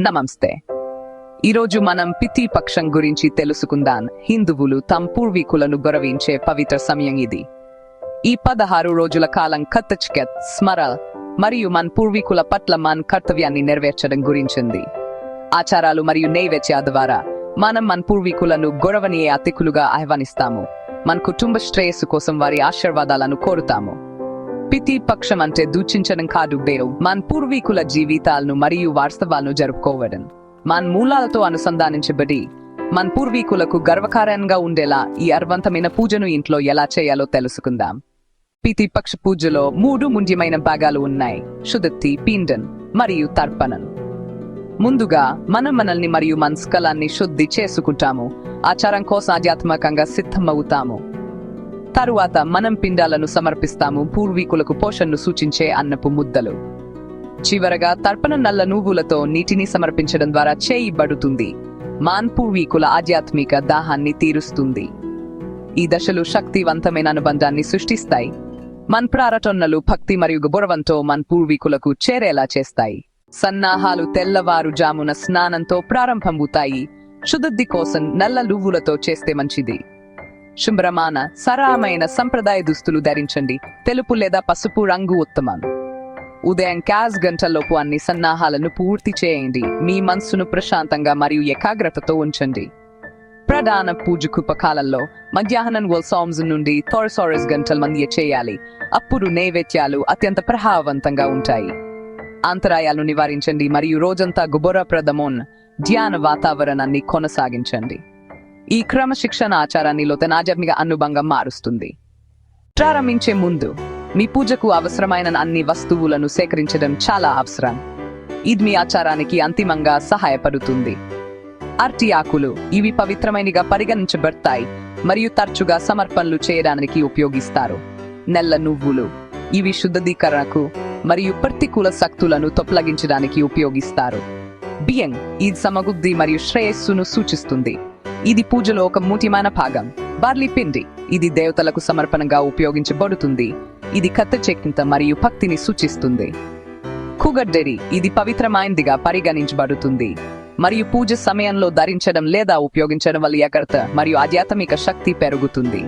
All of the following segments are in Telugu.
నమస్తే. ఈరోజు మనం పితి పక్షం గురించి తెలుసుకుందాం. హిందువులు తమ పూర్వీకులను గౌరవించే పవిత్ర సమయం ఇది. ఈ పదహారు రోజుల కాలం కత్తచ్కెత్ స్మర మరియు మన పూర్వీకుల పట్ల మన కర్తవ్యాన్ని నెరవేర్చడం గురించింది. ఆచారాలు మరియు నైవేద్యాల ద్వారా మనం మన పూర్వీకులను గౌరవనీయ అతిథులుగా ఆహ్వానిస్తాము. మన కుటుంబ శ్రేయస్సు కోసం వారి ఆశీర్వాదాలను కోరుతాము. పితిపక్షం అంటే దూచించడం కాదు బేరు. మన పూర్వీకుల జీవితాలను మరియు వాస్తవాలను జరుపుకోవడం. మన మూలాలతో అనుసంధానించబడి మన పూర్వీకులకు గర్వకారంగా ఉండేలా ఈ అర్వంతమైన పూజను ఇంట్లో ఎలా చేయాలో తెలుసుకుందాం. పితిపక్ష పూజలో మూడు ముండ్యమైన భాగాలు ఉన్నాయి. శుద్ధి పిండన్ మరియు తర్పణం. ముందుగా మనం మనల్ని మరియు మన స్కలాన్ని శుద్ధి చేసుకుంటాము. ఆచారం కోసం ఆధ్యాత్మికంగా సిద్ధమవుతాము. తరువాత మనం పిండాలను సమర్పిస్తాము. పూర్వీకులకు పోషణను సూచించే అన్నపు ముద్దలు. చివరగా తర్పణ నల్ల నువ్వులతో నీటిని సమర్పించడం ద్వారా చేయబడుతుంది మాన్ పూర్వీకుల ఆధ్యాత్మిక దాహాన్ని తీరుస్తుంది. ఈ దశలు శక్తివంతమైన అనుబంధాన్ని సృష్టిస్తాయి. మన్ ప్రారటొన్నలు భక్తి మరియు గౌరవంతో మన్ పూర్వీకులకు చేరేలా చేస్తాయి. సన్నాహాలు తెల్లవారు జామున స్నానంతో ప్రారంభమవుతాయి. శుద్ధి కోసం నల్ల నువ్వులతో చేస్తే మంచిది. శుభ్రమాన సరళమైన సంప్రదాయ దుస్తులు ధరించండి. తెలుపు లేదా పసుపు రంగు ఉత్తమం. ఉదయం క్యాస్ గంటల్లోపు అన్ని సన్నాహాలను పూర్తి చేయండి. మీ మనసును ప్రశాంతంగా మరియు ఏకాగ్రతతో ఉంచండి. ప్రధాన పూజ కుపకాలంలో మధ్యాహ్నం సాంస్ నుండి థోరసోరస్ గంటల మధ్య చేయాలి. అప్పుడు నైవేద్యాలు అత్యంత ప్రభావవంతంగా ఉంటాయి. అంతరాయాలు నివారించండి మరియు రోజంతా గుబురప్రదమోన్ ధ్యాన వాతావరణాన్ని కొనసాగించండి. ఈ క్రమశిక్షణ ఆచారాన్ని లోతనాజర్నిగా అనుభంగా మారుస్తుంది. ప్రారంభించే ముందు మీ పూజకు అవసరమైన అన్ని వస్తువులను సేకరించడం చాలా అవసరం. ఇది మీ ఆచారానికి అంతిమంగా సహాయపడుతుంది. అర్టి ఆకులు ఇవి పవిత్రమైనగా పరిగణించబడతాయి మరియు తరచుగా సమర్పణలు చేయడానికి ఉపయోగిస్తారు. నెల్ల నువ్వులు ఇవి శుద్ధీకరణకు మరియు ప్రతికూల శక్తులను తొలగించడానికి ఉపయోగిస్తారు. బియ్యం ఇది సమబుద్ధి మరియు శ్రేయస్సును సూచిస్తుంది. ఇది పూజలో ఒక ముఖ్యమైన భాగం. బార్లీ పిండి. ఇది దేవతలకు సమర్పణగా ఉపయోగించబడుతుంది. ఇది కత్త చెక్కింత మరియు భక్తిని సూచిస్తుంది. కుగడ్డెరి. ఇది పవిత్రమైనదిగా పరిగణించబడుతుంది. మరియు పూజ సమయంలో ధరించడం లేదా ఉపయోగించడం వల్ల ఎకర్త మరియు ఆధ్యాత్మిక శక్తి పెరుగుతుంది.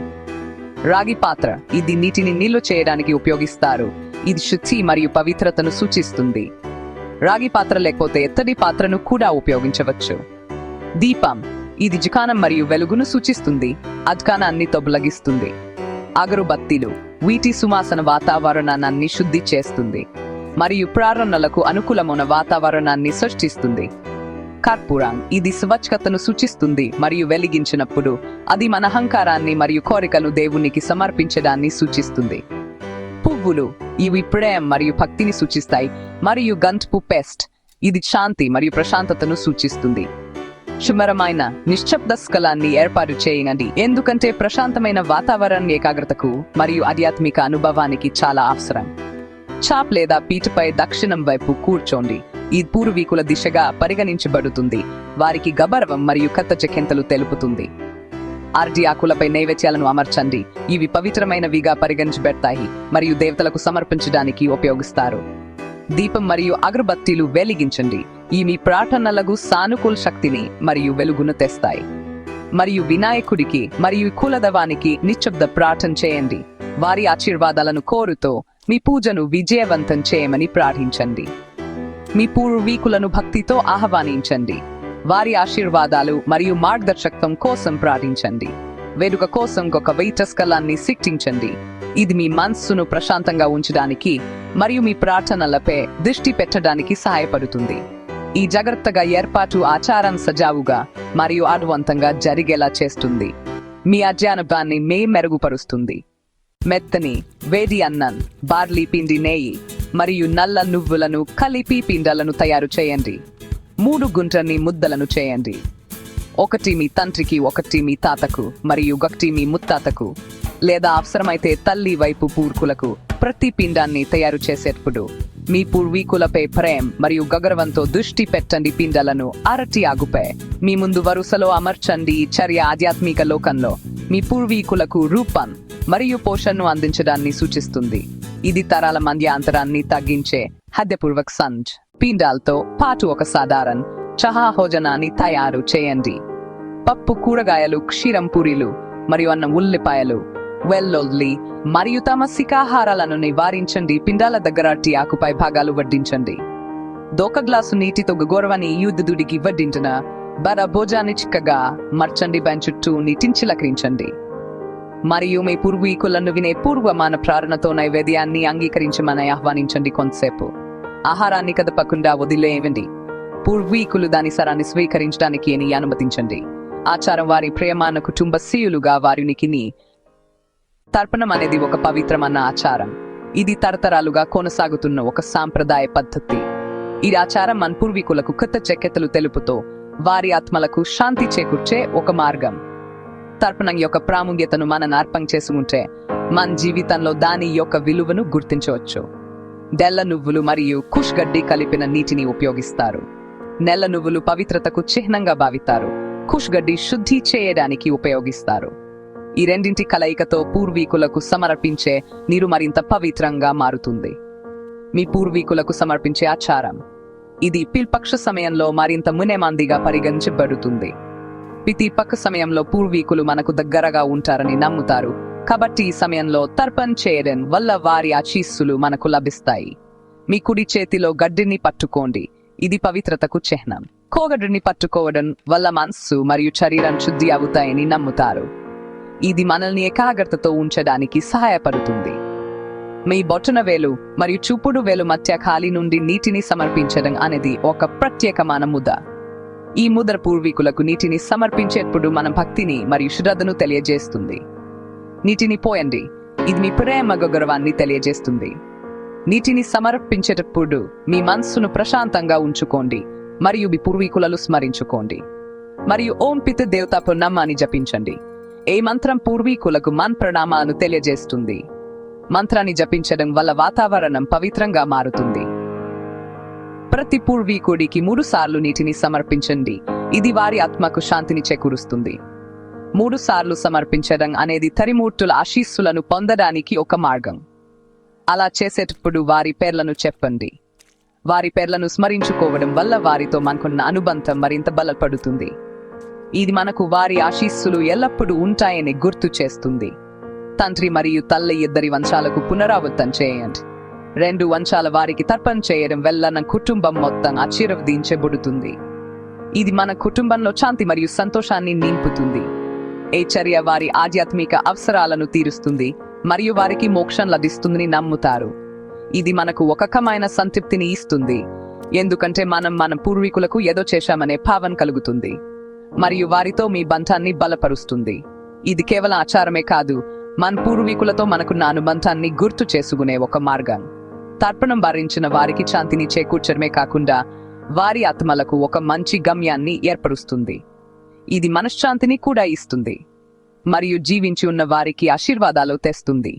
రాగి పాత్ర. ఇది నీటిని నిల్వ చేయడానికి ఉపయోగిస్తారు. ఇది శుద్ధి మరియు పవిత్రతను సూచిస్తుంది. రాగి పాత్ర లేకపోతే ఎత్తడి పాత్రను కూడా ఉపయోగించవచ్చు. దీపం. ఇది జికానం మరియు వెలుగును సూచిస్తుంది. అజ్కానాన్ని తొలగిస్తుంది. అగరుబత్తీలు వీటి సువాసన వాతావరణాన్ని శుద్ధి చేస్తుంది. మరియు ప్రారణలకు అనుకూలమైన వాతావరణాన్ని సృష్టిస్తుంది. కర్పూరం ఇది స్వచ్ఛతను సూచిస్తుంది మరియు వెలిగించినప్పుడు అది మన అహంకారాన్ని మరియు కోరికను దేవునికి సమర్పించడాన్ని సూచిస్తుంది. పువ్వులు ఇవి ప్రేమ మరియు భక్తిని సూచిస్తాయి. మరియు గంధపు పెస్ట్ ఇది శాంతి మరియు ప్రశాంతతను సూచిస్తుంది. శుభ్రమైన నిశ్శబ్ద స్కలాన్ని ఏర్పాటు చేయండి ఎందుకంటే ప్రశాంతమైన వాతావరణ ఏకాగ్రతకు మరియు ఆధ్యాత్మిక అనుభవానికి చాలా అవసరం. చాప్ లేదా పీటపై దక్షిణం వైపు కూర్చోండి. ఈ పూర్వీకుల దిశగా పరిగణించబడుతుంది. వారికి గబరవం మరియు కత్త చెకెంతలు తెలుపుతుంది. ఆర్డి ఆకులపై నైవేద్యాలను అమర్చండి. ఇవి పవిత్రమైనవిగా పరిగణించబడతాయి మరియు దేవతలకు సమర్పించడానికి ఉపయోగిస్తారు. దీపం మరియు అగరబత్తీలు వెలిగించండి. ఈ మీ ప్రార్థనలకు సానుకూల శక్తిని మరియు వెలుగును తెస్తాయి. మరియు వినాయకుడికి మరియు కులదవానికి నిశ్శబ్ద ప్రార్థన చేయండి. వారి ఆశీర్వాదాలను కోరుతూ మీ పూజను విజయవంతం చేయమని ప్రార్థించండి. మీ పూర్వీకులను భక్తితో ఆహ్వానించండి. వారి ఆశీర్వాదాలు మరియు మార్గదర్శకత్వం కోసం ప్రార్థించండి. వేడుక కోసం ఒక వైటస్కలాన్ని సిట్టించండి. ఇది మీ మనస్సును ప్రశాంతంగా ఉంచడానికి మరియు మీ ప్రార్థనలపై దృష్టి పెట్టడానికి సహాయపడుతుంది. ఈ జాగ్రత్తగా ఏర్పాటు ఆచారం సజావుగా మరియు ఆర్వంతంగా జరిగేలా చేస్తుంది. మీ అధ్యానబాన్ని మే మెరుగుపరుస్తుంది. మెత్తని వేడి అన్నం బార్లీ పిండి నెయ్యి మరియు నల్ల నువ్వులను కలిపి పిండలను తయారు చేయండి. మూడు గుంటని ముద్దలను చేయండి. ఒకటి మీ తండ్రికి ఒకటి మీ తాతకు మరియు ఒకటి మీ ముత్తాతకు లేదా అవసరమైతే తల్లి వైపు పూర్కులకు ప్రతి పిండాన్ని తయారు చేసేటప్పుడు మీ పూర్వీకులపై ప్రేమ్ మరియు గగరవంతో దృష్టి పెట్టండి పిండాలను అరటి ఆగుపై. మీ ముందు వరుసలో అమర్చండి చర్య ఆధ్యాత్మిక లోకంలో. మీ పూర్వీకులకు రూపం మరియు పోషణను అందించడాన్ని సూచిస్తుంది. ఇది తరాల మధ్య అంతరాన్ని తగ్గించే హద్యపూర్వక సంజ్. పిండాలతో పాటు ఒక సాధారణ చహా భోజనాన్ని తయారు చేయండి. పప్పు కూరగాయలు క్షీరం పూరీలు మరియు అన్నం ఉల్లిపాయలు వెల్లుల్లి మరియు తమ శిఖాహారాలను నివారించండి. పిండాల దగ్గర టీ ఆకుపై భాగాలు వడ్డించండి. దోక గ్లాసు నీటితో గోరవని యూదుడికి వడ్డించిన బర భోజాన్ని చిక్కగా మర్చండి. బెన్ చుట్టూ నీటిని చిలకరించండి మరియు మీ పూర్వీకులను వినే పూర్వమాన ప్రారణతో నైవేద్యాన్ని అంగీకరించమని ఆహ్వానించండి కొంతసేపు. ఆహారాన్ని కదపకుండా వదిలేయండి. పూర్వీకులు దాని సరాన్ని స్వీకరించడానికి అని అనుమతించండి. ఆచారం వారి ప్రేమాన కుటుంబ సీయులుగా వారినికిని తర్పణం అనేది ఒక పవిత్రమైన ఆచారం. ఇది తరతరాలుగా కొనసాగుతున్న ఒక సాంప్రదాయ పద్ధతి. ఈ ఆచారం మన పూర్వీకులకు కొత్త చెక్కెతలు తెలుపుతో వారి ఆత్మలకు శాంతి చేకూర్చే ఒక మార్గం. తర్పణం యొక్క ప్రాముఖ్యతను మనం అర్పం చేసుకుంటే మన జీవితంలో దాని యొక్క విలువను గుర్తించవచ్చు. తెల్ల నువ్వులు మరియు కుష్ గడ్డి కలిపిన నీటిని ఉపయోగిస్తారు. నెల నువ్వులు పవిత్రతకు చిహ్నంగా భావిస్తారు. ఖుష్గడ్డి శుద్ధి చేయడానికి ఉపయోగిస్తారు. ఈ రెండింటి కలయికతో పూర్వీకులకు సమర్పించే నీరు మరింత పవిత్రంగా మారుతుంది. మీ పూర్వీకులకు సమర్పించే ఆచారం. ఇది పిల్పక్ష సమయంలో మరింత మునేమందిగా పరిగణించబడుతుంది. పితిపక్ష సమయంలో పూర్వీకులు మనకు దగ్గరగా ఉంటారని నమ్ముతారు. కాబట్టి ఈ సమయంలో తర్పణ్ చేయడం వల్ల వారి ఆశీస్సులు మనకు లభిస్తాయి. మీ కుడి చేతిలో గడ్డిని పట్టుకోండి. ఇది పవిత్రతకు చిహ్నం. కోగడుని పట్టుకోవడం వల్ల మనస్సు మరియు శరీరం శుద్ధి అవుతాయని నమ్ముతారు. ఇది మనల్ని ఏకాగ్రతతో ఉంచడానికి సహాయపడుతుంది. మీ బొట్టన వేలు మరియు చూపుడు వేలు మధ్య ఖాళీ నుండి నీటిని సమర్పించడం అనేది ఒక ప్రత్యేకమైన ముద ఈ ముద్ర పూర్వీకులకు నీటిని సమర్పించేటప్పుడు మన భక్తిని మరియు శ్రద్ధను తెలియజేస్తుంది. నీటిని పోయండి. ఇది మీ ప్రేమ గౌరవాన్ని తెలియజేస్తుంది. నీటిని సమర్పించేటప్పుడు మీ మనస్సును ప్రశాంతంగా ఉంచుకోండి మరియు మీ పూర్వీకులను స్మరించుకోండి. మరియు ఓం పిత దేవతా పున్నమ్మాని జపించండి. ఏ మంత్రం పూర్వీకులకు మన్ ప్రణామాను తెలియజేస్తుంది? మంత్రాన్ని జపించడం వల్ల వాతావరణం పవిత్రంగా మారుతుంది. ప్రతి పూర్వీకుడికి మూడు సార్లు నీటిని సమర్పించండి. ఇది వారి ఆత్మకు శాంతిని చేకూరుస్తుంది. మూడు సార్లు సమర్పించడం అనేది తరిమూర్తుల ఆశీస్సులను పొందడానికి ఒక మార్గం. అలా చేసేటప్పుడు వారి పేర్లను చెప్పండి. వారి పేర్లను స్మరించుకోవడం వల్ల వారితో మనకున్న అనుబంధం మరింత బలపడుతుంది. ఇది మనకు వారి ఆశీస్సులు ఎల్లప్పుడూ ఉంటాయని గుర్తు చేస్తుంది. తండ్రి మరియు తల్లి ఇద్దరి వంశాలకు పునరావృతం చేయండి. రెండు వంశాల వారికి తర్పణ చేయడం వల్ల నా కుటుంబం మొత్తం ఆశీర్వదించబడుతుంది. ఇది మన కుటుంబంలో శాంతి మరియు సంతోషాన్ని నింపుతుంది. ఏ చర్య వారి ఆధ్యాత్మిక అవసరాలను తీరుస్తుంది. మరియు వారికి మోక్షం లభిస్తుందని నమ్ముతారు. ఇది మనకు ఒకకమైన సంతృప్తిని ఇస్తుంది. ఎందుకంటే మనం మన పూర్వీకులకు ఏదో చేశామనే భావన కలుగుతుంది. మరియు వారితో మీ బంధాన్ని బలపరుస్తుంది. ఇది కేవలం ఆచారమే కాదు మన పూర్వీకులతో మనకున్న అనుబంధాన్ని గుర్తు చేసుకునే ఒక మార్గం. తర్పణం భరించిన వారికి శాంతిని చేకూర్చడమే కాకుండా వారి ఆత్మలకు ఒక మంచి గమ్యాన్ని ఏర్పరుస్తుంది. ఇది మనశ్శాంతిని కూడా ఇస్తుంది. మరియు జీవించి ఉన్న వారికి ఆశీర్వాదాలు తెస్తుంది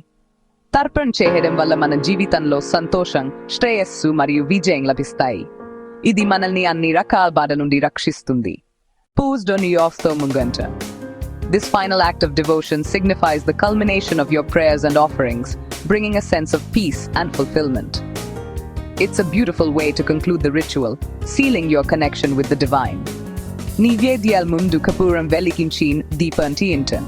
తర్పణం చేయడం వల్ల మన జీవితంలో సంతోషం శ్రేయస్సు మరియు విజయం లభిస్తాయి ఇది మనల్ని అన్ని రకాల బాధ నుండి రక్షిస్తుంది Posed on your Mungunta. This final act of devotion signifies the culmination of your prayers and offerings, bringing a sense of peace and fulfillment. It's a beautiful way to conclude the ritual, sealing your connection with the divine. Nivedyal Mundu Kapuram Velikinchin Deepanti Intan.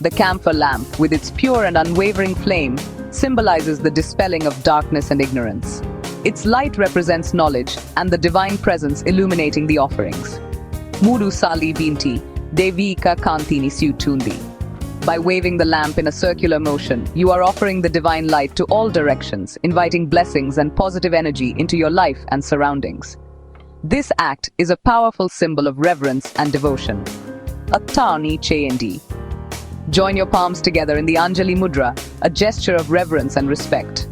The camphor lamp, with its pure and unwavering flame, symbolizes the dispelling of darkness and ignorance. Its light represents knowledge and the divine presence illuminating the offerings. Mudu Sali Binti, Devika Kantini Sutundi. By waving the lamp in a circular motion, you are offering the divine light to all directions, inviting blessings and positive energy into your life and surroundings. This act is a powerful symbol of reverence and devotion. Attani Chayandi. Join your palms together in the Anjali Mudra, a gesture of reverence and respect.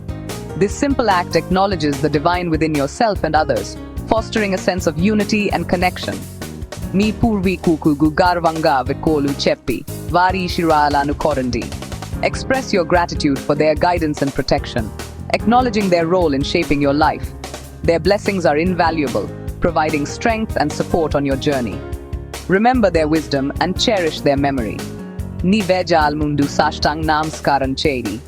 This simple act acknowledges the divine within yourself and others, fostering a sense of unity and connection. మీ పూర్వీకుకు గర్వంగా వికోలు చెప్పి వారి శిరాలను కోరండి Express your gratitude for their guidance and protection, acknowledging their role in shaping your life. Their blessings are invaluable, providing strength and support on your journey. Remember their wisdom and cherish their memory. Nivejal mundu sashtang namskaran chedi.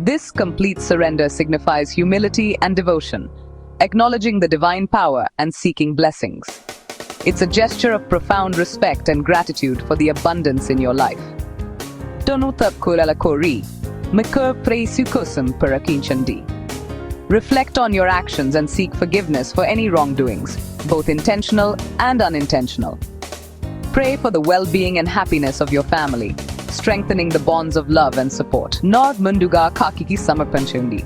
This complete surrender signifies humility and devotion, acknowledging the divine power and seeking blessings. It's a gesture of profound respect and gratitude for the abundance in your life. Tonuta kulala kori, mikur preisukusum parakinchandi. Reflect on your actions and seek forgiveness for any wrongdoings, both intentional and unintentional. Pray for the well being and happiness of your family, strengthening the bonds of love and support. Nord Munduga Kakiki Samarpanchundi.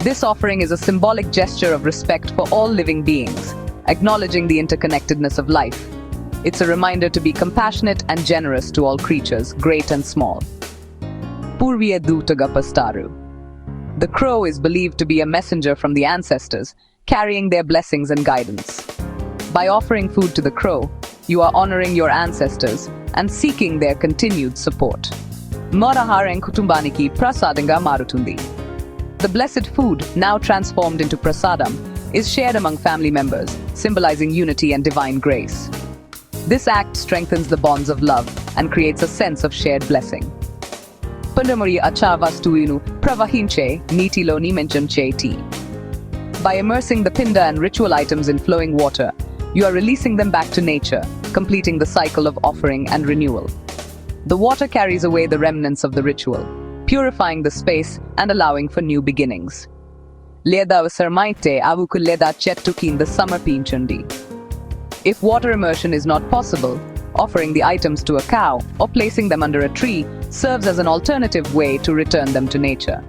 This offering is a symbolic gesture of respect for all living beings, acknowledging the interconnectedness of life. It's a reminder to be compassionate and generous to all creatures, great and small. Purviya Dutagapastaru. The crow is believed to be a messenger from the ancestors, carrying their blessings and guidance. By offering food to the crow, you are honoring your ancestors and seeking their continued support. Moraharan Kutumbaniki Prasadanga Marutundi. The blessed food, now transformed into prasadam, is shared among family members, symbolizing unity and divine grace. This act strengthens the bonds of love and creates a sense of shared blessing. By immersing the pinda and ritual items in flowing water, you are releasing them back to nature, completing the cycle of offering and renewal. The water carries away the remnants of the ritual, purifying the space and allowing for new beginnings. Sarmaite Avuku Leda Chetukin the summer pinchundi. If water immersion is not possible, offering the items to a cow or placing them under a tree serves as an alternative way to return them to nature.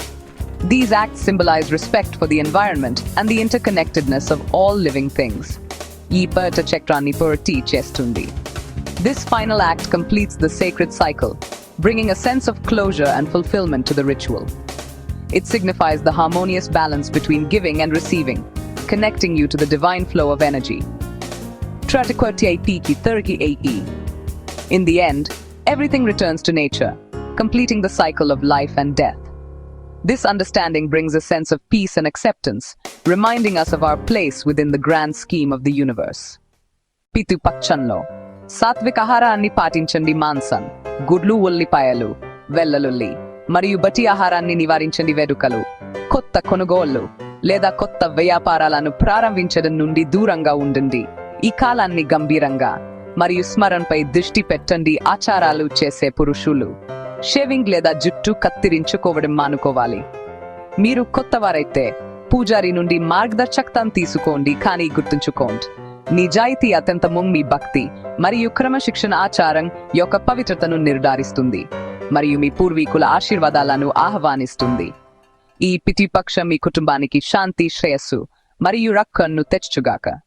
These acts symbolize respect for the environment and the interconnectedness of all living things. This final act completes the sacred cycle, bringing a sense of closure and fulfillment to the ritual. It signifies the harmonious balance between giving and receiving, connecting you to the divine flow of energy. In the end, everything returns to nature, completing the cycle of life and death. This understanding brings a sense of peace and acceptance, reminding us of our place within the grand scheme of the universe. పితు పచ్చంలో సాత్విక ఆహారాన్ని పాటించండి మాంసం గుడ్లు ఉల్లిపాయలు వెల్లలుల్లి మరియు బటి ఆహారాన్ని నివారించండి వేడుకలు కొత్త కొనుగోళ్ళు లేదా కొత్త వ్యాపారాలను ప్రారంభించడం నుండి దూరంగా ఉండండి ఈ కాలాన్ని గంభీరంగా మరియు స్మరణపై దృష్టి పెట్టండి ఆచారాలు చేసే పురుషులు షేవింగ్ లేదా జుట్టు కత్తిరించుకోవడం మానుకోవాలి. మీరు కొత్తవారైతే పూజారి నుండి మార్గదర్శకతను తీసుకోండి కానీ గుర్తుంచుకోండి. నిజాయితీ అత్యంతము మీ భక్తి మరియు క్రమశిక్షణ ఆచారం యొక్క పవిత్రతను నిర్ధారిస్తుంది మరియు మీ పూర్వీకుల ఆశీర్వాదాలను ఆహ్వానిస్తుంది. ఈ పితిపక్ష మీ కుటుంబానికి శాంతి శ్రేయస్సు మరియు రక్కను తెచ్చుగాక